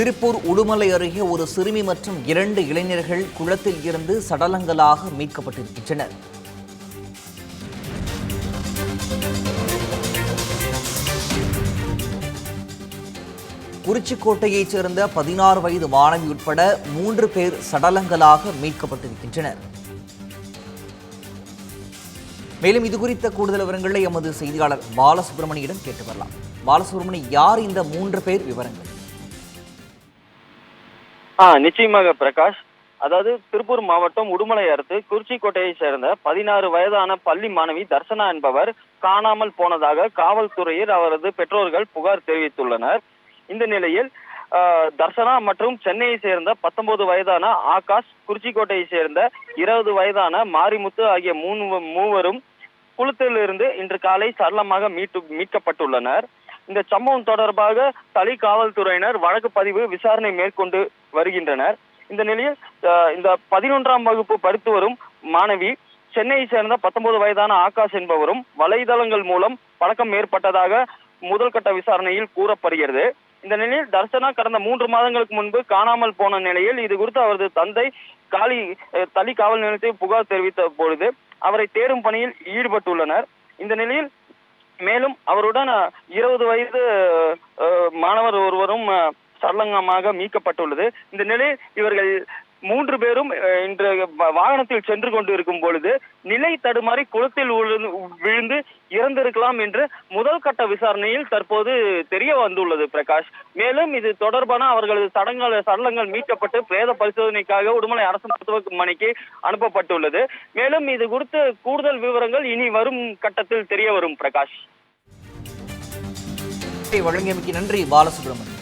திருப்பூர் உடுமலை அருகே ஒரு சிறுமி மற்றும் இரண்டு இளைஞர்கள் குளத்தில் இருந்து சடலங்களாக மீட்கப்பட்டிருக்கின்றனர். குறிச்சிக்கோட்டையைச் சேர்ந்த பதினாறு வயது மாணவி உட்பட மூன்று பேர் சடலங்களாக மீட்கப்பட்டிருக்கின்றனர். மேலும் இது குறித்த கூடுதல் விவரங்களை எமது செய்தியாளர் பாலசுப்ரமணியிடம் கேட்டு வரலாம். பாலசுப்ரமணி யார் இந்த மூன்று பேர்? விவரங்கள். ஆ நிச்சயமாக பிரகாஷ். அதாவது திருப்பூர் மாவட்டம் உடுமலை அடுத்து குறிச்சிக்கோட்டையை சேர்ந்த பதினாறு வயதான பள்ளி மாணவி தர்சனா என்பவர் காணாமல் போனதாக காவல்துறையில் அவரது பெற்றோர்கள் புகார் தெரிவித்துள்ளனர். இந்த நிலையில் தர்சனா மற்றும் சென்னையை சேர்ந்த பத்தொன்பது வயதான ஆகாஷ் குறிச்சிக்கோட்டையை சேர்ந்த இருபது வயதான மாரிமுத்து ஆகிய மூணு மூவரும் குளத்திலிருந்து இன்று காலை சரளமாக மீட்டு மீட்கப்பட்டுள்ளனர். இந்த சம்பவம் தொடர்பாக தளி காவல்துறையினர் வழக்கு பதிவு விசாரணை மேற்கொண்டு வருகின்றனர். இந்த நிலையில் அஹ், இந்த பதினொன்றாம் வகுப்பு படித்து வரும் மாணவி சென்னையை சேர்ந்த பத்தொன்பது வயதான ஆகாஷ் என்பவரும் வலைதளங்கள் மூலம் பழக்கம் ஏற்பட்டதாக முதல் கட்ட விசாரணையில் கூறப்படுகிறது. இந்த நிலையில் தர்சனா கடந்த மூன்று மாதங்களுக்கு முன்பு காணாமல் போன நிலையில் இது குறித்து அவரது தந்தை காலி தளி காவல் நிலையத்தில் புகார் தெரிவித்த பொழுது அவரை தேடும் பணியில் ஈடுபட்டுள்ளனர். இந்த நிலையில் மேலும் அவருடன் இருபது வயது அஹ், மாணவர் ஒருவரும் சடலங்கமாக மீட்கப்பட்டுள்ளது. இந்த நிலையில் இவர்கள் மூன்று பேரும் இன்று வாகனத்தில் சென்று கொண்டு இருக்கும் பொழுது நிலை தடுமாறி குளத்தில் விழுந்து- விழுந்து இறந்திருக்கலாம் என்று முதல் கட்ட விசாரணையில் தற்போது தெரிய வந்துள்ளது பிரகாஷ். மேலும் இது தொடர்பான அவர்களது சடங்கள் சடலங்கள் மீட்கப்பட்டு பிரேத பரிசோதனைக்காக உடுமலை அரசு மருத்துவமனைக்கு அனுப்பப்பட்டுள்ளது. மேலும் இது குறித்து கூடுதல் விவரங்கள் இனி வரும் கட்டத்தில் தெரிய வரும் பிரகாஷ். வழங்கியமைக்கு நன்றி பாலசுப்ரமணியன்